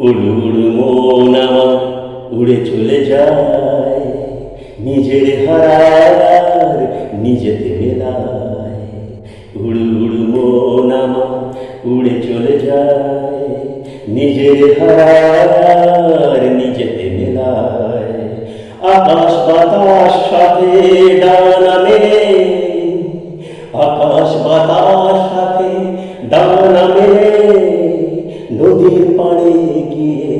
উড়ু উড়ু মন আমার উড়ে চলে যায়। নিজের হারার নিজেতে মেলায়। উড়ু উড়ু মন আমার উড়ে চলে যায়। নিজের হারার নিজেতে মেলায়। আকাশ বাতাস সাথে ডানা মেলে। আকাশ বাতাস পাড়ে গিয়ে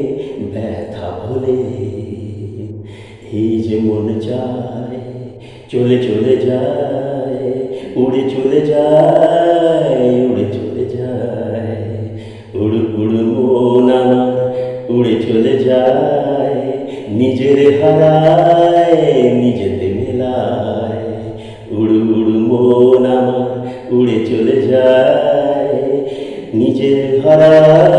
ব্যথা ভুলে। এই যে মন চায়, চলে চলে যায়, উড়ে চলে যায়, উড়ে চলে যায়। উড়ু উড়ু মন উড়ে চলে যায়, নিজের হারায়, নিজেতে মেলায়। উড়ু উড়ু মন আমার উড়ে চলে যায়, নিজের হারার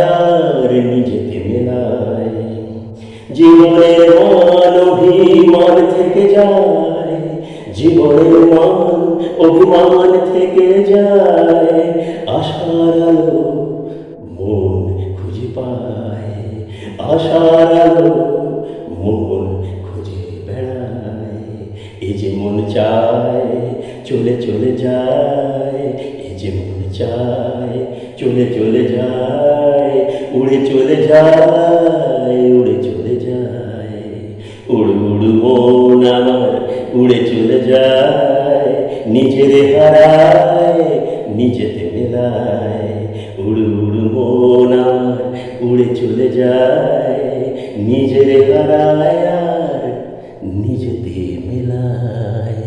জীবনের মান অভিমান থেকে যায়, জীবনের মান অভিমান থেকে যায়, আশার আলো মন খুঁজে পায়, আশার আলো মন খুঁজে বেড়ায়। এই যে মন চায়, চলে চলে যায় এই যে মন চায়, চলে চলে যায়, উড়ে চলে যায়। উড় উড় মন আমার উড়ে চলে যায়, নিজের হারায়, নিজেতে মেলায়। উড় উড় মন আমার উড়ে চলে যায়, নিজের হারায় আর নিজেতে মেলায়।